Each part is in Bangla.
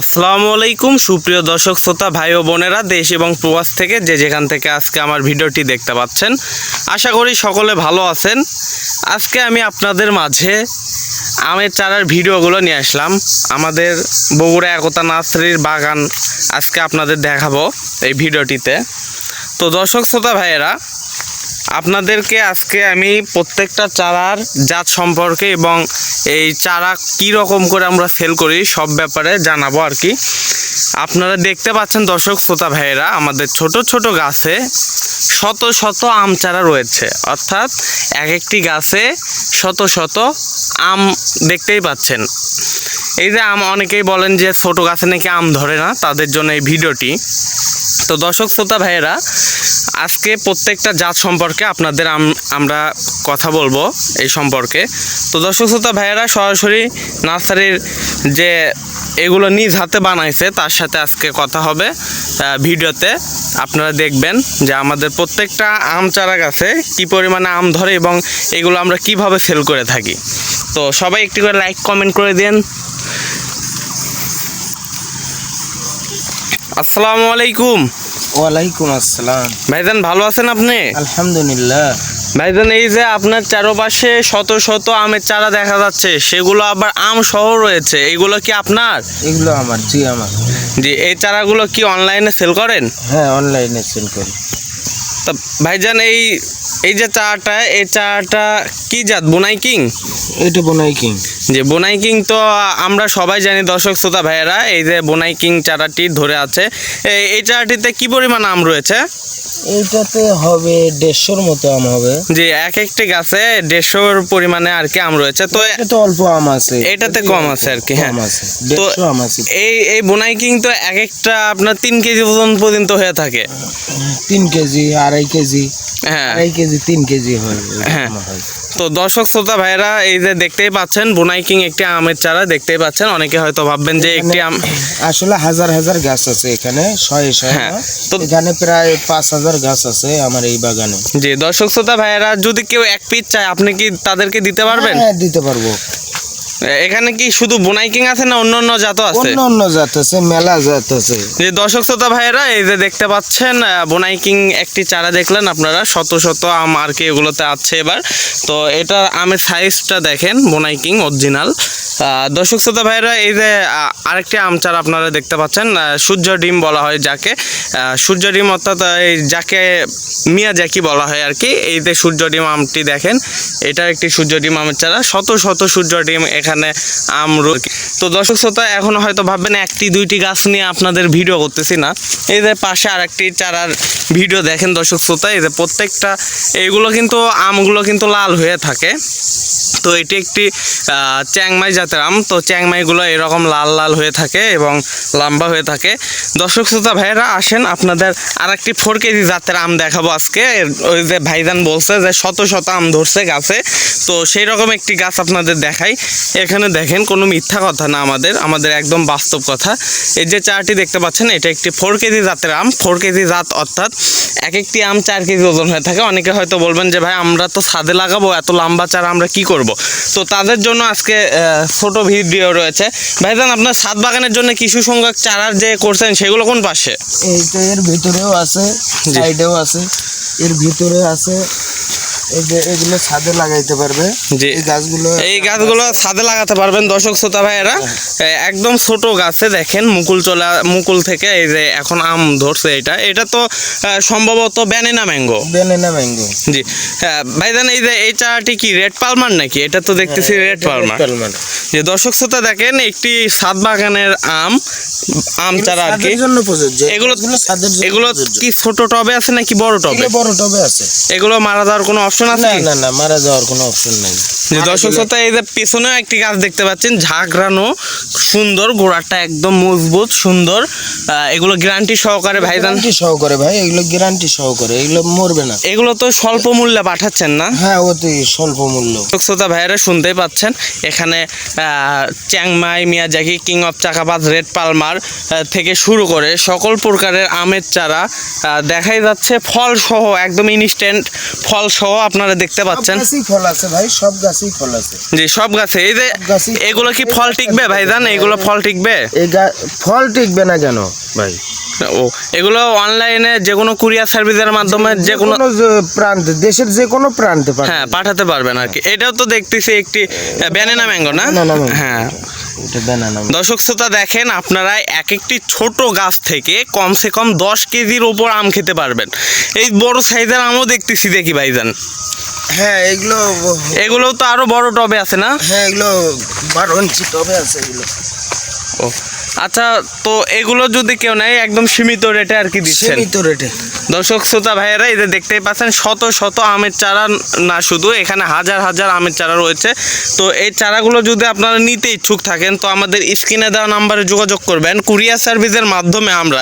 আসসালামু আলাইকুম, সুপ্রিয় দর্শক, শ্রোতা, ভাই ও বোনেরা, দেশ এবং প্রবাস থেকে যে যেখান থেকে আজকে আমার ভিডিওটি দেখতে পাচ্ছেন, আশা করি সকলে ভালো আছেন। আজকে আমি আপনাদের মাঝে আমের চারার ভিডিওগুলো নিয়ে আসলাম। আমাদের বগুড়া একতা নার্সারির বাগান আজকে আপনাদের দেখাবো এই ভিডিওটিতে। তো দর্শক, শ্রোতা, ভাইয়েরা আপনাদেরকে আজকে আমি প্রত্যেকটা চারার জাত সম্পর্কে এবং এই চারা কি রকম করে আমরা সেল করি সব ব্যাপারে জানাব আর কি। আপনারা দেখতে পাচ্ছেন দর্শক শ্রোতা ভাইয়েরা, আমাদের ছোট ছোট গাছে শত শত আম চারা রয়েছে। অর্থাৎ এক একটি গাছে শত শত আম দেখতেই পাচ্ছেন। এই যে আম অনেকেই বলেন যে ছোট গাছে নাকি আম ধরে না, তাদের জন্য এই ভিডিওটি। তো দর্শক শ্রোতা ভাইয়েরা আজকে প্রত্যেকটা জাত সম্পর্কে আপনাদের আম- আমরা কথা বলব এই সম্পর্কে। তো দর্শক শ্রোতা ভাইয়েরা, সরাসরি নার্সারির যে এগুলো নিজ হাতে বানাইছে, তার সাথে আজকে কথা হবে ভিডিওতে। আপনারা দেখবেন যে আমাদের প্রত্যেকটা আম চারা গাছে কী পরিমাণে আম ধরে এবং এগুলো আমরা কীভাবে সেল করে থাকি। তো সবাই একটি করে লাইক, কমেন্ট করে দিন। আসসালামু আলাইকুম। ওয়ালাইকুম আসসালাম। ভাইজান ভালো আছেন আপনি? আলহামদুলিল্লাহ। ভাইজান এই যে আপনার চারপাশে শত শত আমের চারা দেখা যাচ্ছে সেগুলো আবার আম সহ রয়েছে এগুলো কি আপনার? এগুলো আমার জি আমার। জি এই চারাগুলো কি অনলাইনে সেল করেন? হ্যাঁ অনলাইনে সেল করি। তা ভাইজান এই এই যে চাটা এই চাটা কি জাত? বোনাই কিং? এটা বোনাই কিং। যে বোনাই কিং তো আমরা সবাই জানি দর্শক শ্রোতা ভাইয়েরা এই যে বোনাই কিং চারাটি ধরে আছে। এই- চারাটিতে কি পরিমাণ আম রয়েছে? এইটাতে হবে দেড়শোর মতো আম হবে। যে এক একটি গাছে দেড়শোর পরিমাণে আর কি আম রয়েছে। তো তো অল্প আম আছে। এটাতে কম আছে আর কি, হ্যাঁ। আছে। এই এই বোনাই কিং তো এক একটা আপনার তিন কেজি ওজন পর্যন্ত হয়ে থাকে। তিন কেজি আড়াই কেজি হ্যাঁ। আড়াই কেজি তিন কেজি হয় হ্যাঁ। তো দর্শক শ্রোতা ভাইরা এই যে দেখতেই পাচ্ছেন বুনাইকিং একটি আমের চারা দেখতেই পাচ্ছেন। অনেকে হয়তো ভাববেন যে একটি আম আসলে হাজার হাজার গাছ আছে এখানে শয়ে শয়ে হ্যাঁ, তো- এখানে প্রায় পাঁচ হাজার গাছ আছে আমার এই বাগানে। জি দর্শক শ্রোতা ভাইরা যদি কেউ এক পিস চায় আপনি কি তাদেরকে দিতে পারবেন? হ্যাঁ দিতে পারব। এখানে কি শুধু বোনাই কিং আছে না অন্য অন্য জাতও আছে? অন্য অন্য জাত আছে মেলা জাত আছে। যে দর্শক শ্রোতা ভাইয়েরা এই যে দেখতে পাচ্ছেন আহ, বোনাই কিং একটি চারা দেখলেন আপনারা শত শত আম আর কি এগুলোতে আছে এবার। তো এটা আমের সাইজটা দেখেন বোনাই কিং অরিজিনাল দর্শক শ্রোতা ভাইয়েরা এই যে আরেকটি আম চারা আপনারা দেখতে পাচ্ছেন সূর্য ডিম বলা হয় যাকে। আহ, সূর্য ডিম অর্থাৎ এই যাকে মিয়া জ্যাকি বলা হয় আর কি এই যে সূর্য ডিম আমটি দেখেন এটা একটি সূর্য ডিম আমের চারা। শত শত সূর্য ডিম এখানে আম রো- তো দর্শক শ্রোতা, এখন হয়তো ভাববেন একটি, দুইটি গাছ নিয়ে আপনাদের ভিডিও করতেছি না। এই যে পাশে আরেকটি চারার ভিডিও দেখেন দর্শক শ্রোতা, এই যে প্রত্যেকটা, এইগুলো কিন্তু, আমগুলো কিন্তু লাল হয়ে থাকে। তো এটি একটি চ্যাংমাই জাতের আম। তো চ্যাংমাইগুলো এরকম লাল লাল হয়ে থাকে এবং লম্বা হয়ে থাকে। দর্শক শ্রোতা, ভাইয়েরা আসেন, আপনাদের আর একটি ফোর কেজি জাতের আম দেখাবো আজকে। ওই যে ভাইজান বলছে যে শত শত আম ধরছে গাছে। তো সেই রকম একটি গাছ আপনাদের দেখাই। এখানে দেখেন কোনো মিথ্যা কথা না আমাদের আমাদের একদম বাস্তব কথা। এই যে চারটি দেখতে পাচ্ছেন এটা একটি ফোর কেজি জাতের আম। ফোর কেজি জাত অর্থাৎ এক একটি আম চার কেজি ওজন হয়ে থাকে। অনেকে হয়তো বলবেন যে ভাই আমরা তো ছাদে লাগাবো এত লম্বা চারা আমরা কি করব? তো তাদের জন্য আজকে ছোট ভিডিও রয়েছে। ভাইজান আপনার ছাদ বাগানের জন্য কিছু সংখ্যক চারার যে করছেন সেগুলো কোন পাশে? এইটা এর ভিতরেও আছে। সাইডেও আছে এর ভিতরে আছে এই যে এগুলো ছাদে লাগাইতে পারবে। জি। এই গাছগুলো এই গাছগুলো ছাদে লাগাতে পারবেন দর্শক শ্রোতা ভাইয়েরা। এ, একদম ছোট গাছে দেখেন মুকুল চলা মুকুল থেকে এই যে এখন আম ধরছে এটা। এটা তো সম্ভবত ব্যানেনা ম্যাঙ্গো। ম্যাঙ্গো। জি। হ্যাঁ, ভাইজান এই যে কি রেড পালমার নাকি? এটা তো দেখতেছি রেড পালমার। যে দর্শক শ্রোতা দেখেন একটি সাত বাগানের আম আম চারা আর কি এগুলো এগুলো। কি ছোট টবে আছে নাকি বড় টবে? বড় টবে আছে। এগুলো মারা যাওয়ার কোনো অপশন আছে না না না মারা যাওয়ার কোনো অপশন নাই। যে দর্শক শ্রোতা এই যে পেছনেও একটি গাছ দেখতে পাচ্ছেন ঝাঁকড়ানো সুন্দর গোড়াটা একদম মজবুত সুন্দর। এগুলো গ্যারান্টি সহকারে ভাইজান গ্যারান্টি সহকারে ভাই এগুলো গ্যারান্টি সহকারে এগুলো মরবে না। এগুলো তো স্বল্প মূল্যে পাঠাচ্ছেন না? হ্যাঁ অতি স্বল্প মূল্য। দর্শক শ্রোতা ভাইয়েরা শুনতেই পাচ্ছেন এখানে আহ, Chiang Mai Miyazaki king of Chakapat red Palmer থেকে শুরু করে সকল প্রকারের আমের চারা আহ, দেখাই যাচ্ছে। ফল সহ একদম ইনস্ট্যান্ট ফল সহ আপনারা দেখতে পাচ্ছেন। ফল আছে ভাই সব গাছেই ফল আছে। জি সব গাছে। এই যে এগুলো কি ফল টিকবে ভাইজান এগুলো ফল টিকবে? এই ফল টিকবে না কেন ভাই? ও এগুলো অনলাইনে যে কোনো কুরিয়ার সার্ভিসের মাধ্যমে যে কোনো প্রান্তে দেশের যে কোনো প্রান্তে হ্যাঁ পাঠাতে পারবেন আর কি। এটাও তো দেখতেছি একটি ব্যানানা ম্যাঙ্গো না। হ্যাঁ। দর্শক শ্রোতা দেখেন আপনারা এক একটি ছোট গাছ থেকে কমসে কম দশ কেজির ওপর আম খেতে পারবেন। এই বড় সাইজের আমও দেখতেছি দেখি ভাইজান। হ্যাঁ এগুলো এগুলো তো আরও বড় টবে আছে না? হ্যাঁ এগুলো বারো ইঞ্চি টবে আছে এগুলো। ও আচ্ছা তো এগুলো যদি কেউ নেয় একদম সীমিত রেটে আর কি দিচ্ছেন? সীমিত রেটে দর্শক শ্রোতা ভাইয়েরা যে দেখতেই পাচ্ছেন শত শত আমের চারা না শুধু এখানে হাজার হাজার আমের চারা রয়েছে। তো এই চারাগুলো যদি আপনারা নিতে ইচ্ছুক থাকেন তো আমাদের স্ক্রিনে দেওয়া নাম্বারে যোগাযোগ করবেন। কুরিয়ার সার্ভিসের মাধ্যমে আমরা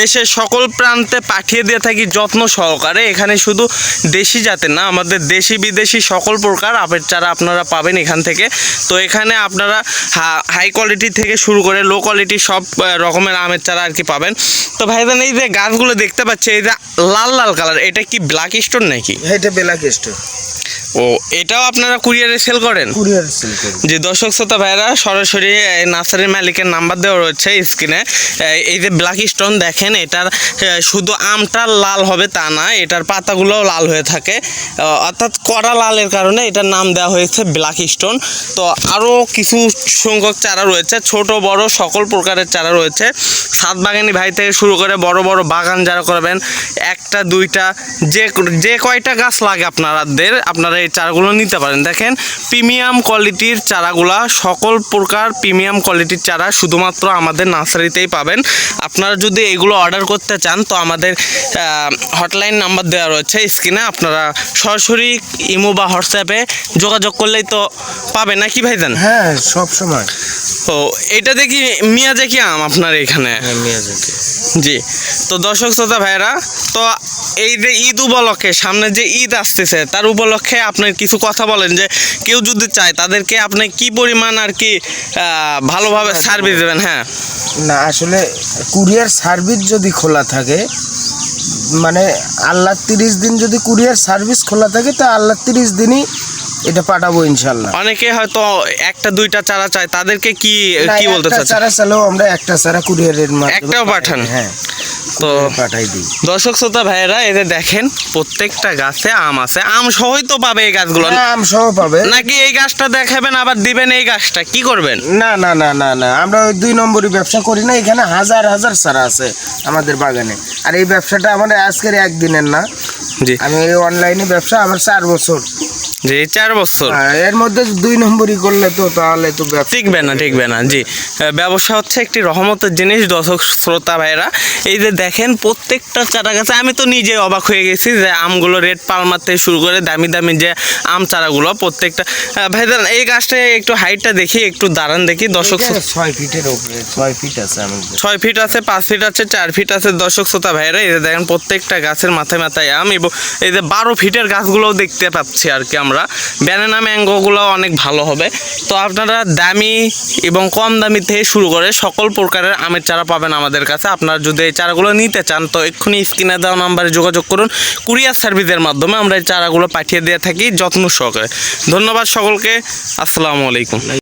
দেশের সকল প্রান্তে পাঠিয়ে দিয়ে থাকি যত্ন সহকারে। এখানে শুধু দেশি জাতের না আমাদের দেশি বিদেশি সকল প্রকার আমের চারা আপনারা পাবেন এখান থেকে। তো এখানে আপনারা হাই কোয়ালিটি থেকে শুরু করে লো কোয়ালিটি সব রকমের আমের চারা আর কি পাবেন। তো ভাই ভাইজান, এই যে গাছগুলো দেখতে পাচ্ছি, এই যে লাল লাল কালার এটা কি ব্ল্যাক স্টোন নাকি? এটা ব্ল্যাক স্টোর ও এটাও আপনারা কুরিয়ারে সেল করেন? কুরিয়ার সেল করি। যে দর্শক শ্রোতা ভাইরা সরাসরি নার্সারির মালিকের নাম্বার দেওয়া রয়েছে স্ক্রিনে। এই যে ব্ল্যাক স্টোন দেখেন এটার শুধু আমটা লাল হবে তা না এটার পাতাগুলোও লাল হয়ে থাকে। অর্থাৎ কড়া লালের কারণে এটার নাম দেওয়া হয়েছে ব্ল্যাক স্টোন তো আরও কিছু সংখ্যক চারা রয়েছে ছোট বড় সকল প্রকারের চারা রয়েছে। সাত বাগানি ভাই থেকে শুরু করে বড় বড় বাগান যারা করবেন একটা দুইটা যে যে কয়টা গাছ লাগে আপনাদের আপনারা এই চারাগুলো নিতে পারেন। দেখেন প্রিমিয়াম কোয়ালিটির চারাগুলা সকল প্রকার প্রিমিয়াম কোয়ালিটির চারা শুধুমাত্র আমাদের নার্সারিতেই পাবেন। আপনারা যদি এগুলো অর্ডার করতে চান তো আমাদের হটলাইন নাম্বার দেওয়া রয়েছে স্ক্রিনে। আপনারা সরাসরি ইমো বা হোয়াটসঅ্যাপে যোগাযোগ করলেই তো পাবেন নাকি ভাইজান? হ্যাঁ সব সময়। তো এটা দেখি মিয়া মিয়াজাকি আম আপনার এখানে? হ্যাঁ মিয়াজাকি জি। তো দর্শক শ্রোতা ভাইরা তো এই যে ঈদ উপলক্ষে সামনে যে ঈদ আসতেছে তার উপলক্ষে আপনি কিছু কথা বলেন যে কেউ যদি চায় তাদেরকে আপনি কি পরিমাণ আর কি ভালোভাবে সার্ভিস দেবেন? হ্যাঁ। না আসলে কুরিয়ার সার্ভিস যদি খোলা থাকে মানে আল্লাহ তিরিশ দিন যদি কুরিয়ার সার্ভিস খোলা থাকে তা আল্লাহ তিরিশ দিনই এটা পাঠাবো ইনশাল্লাহ অনেকে হয়তো একটা দুইটা চারা চায় তাদেরকে কি কি বলতে চাচ্ছেন? চারা চালেও আমরা একটা চারা কুরিয়ারের মাধ্যমে একটাও পাঠান? হ্যাঁ। তো পাঠাই দিই। দর্শক শ্রোতা ভাইয়েরা এদের দেখেন প্রত্যেকটা গাছে আম আছে। আম সহই তো পাবে এই গাছগুলো। আম সহ পাবে। নাকি এই গাছটা দেখাবেন আবার দিবেন এই গাছটা? কি করবেন? না না না না না। আমরা ওই দুই নম্বরই ব্যবসা করি না এখানে হাজার হাজার সারা আছে আমাদের বাগানে। আর এই ব্যবসাটা আমাদের আজকের একদিনের না। জি। আমি এই অনলাইনে ব্যবসা আমার চার বছর। জি চার বছর। এর মধ্যে দুই নম্বরই করলে তো তাহলে তো টিকবে না টিকবে না জি। ব্যবসা হচ্ছে একটি রহমতের জিনিস দর্শক শ্রোতা ভাইরা এই যে দেখেন প্রত্যেকটা চারা গাছে আমি তো নিজে অবাক হয়ে গেছি যে আমগুলো রেড পালমার থেকে শুরু করে দামি দামি যে আম চারাগুলো প্রত্যেকটা ভাই এই গাছটা একটু হাইটটা দেখি একটু দাঁড়ান দেখি দর্শক ছয় ফিটের উপরে ছয় ফিট আছে ছয় ফিট আছে পাঁচ ফিট আছে চার ফিট আছে দর্শক শ্রোতা ভাইরা এই যে দেখেন প্রত্যেকটা গাছের মাথায় মাথায় আম এবং এই যে বারো ফিটের গাছগুলোও দেখতে পাচ্ছি আর কি আমরা। ব্যানানা ম্যাঙ্গোগুলো অনেক ভালো হবে। তো আপনারা দামি এবং কম দামি থেকে শুরু করে সকল প্রকারের আমের চারা পাবেন আমাদের কাছে। আপনারা যদি এই চারাগুলো নিতে চান, তো এক্ষুনি স্ক্রিনে দেওয়া নাম্বারে যোগাযোগ করুন। কুরিয়ার সার্ভিসের মাধ্যমে আমরা এই চারাগুলো পাঠিয়ে দিয়ে থাকি যত্ন সহকারে। ধন্যবাদ সকলকে। আসসালামু আলাইকুম।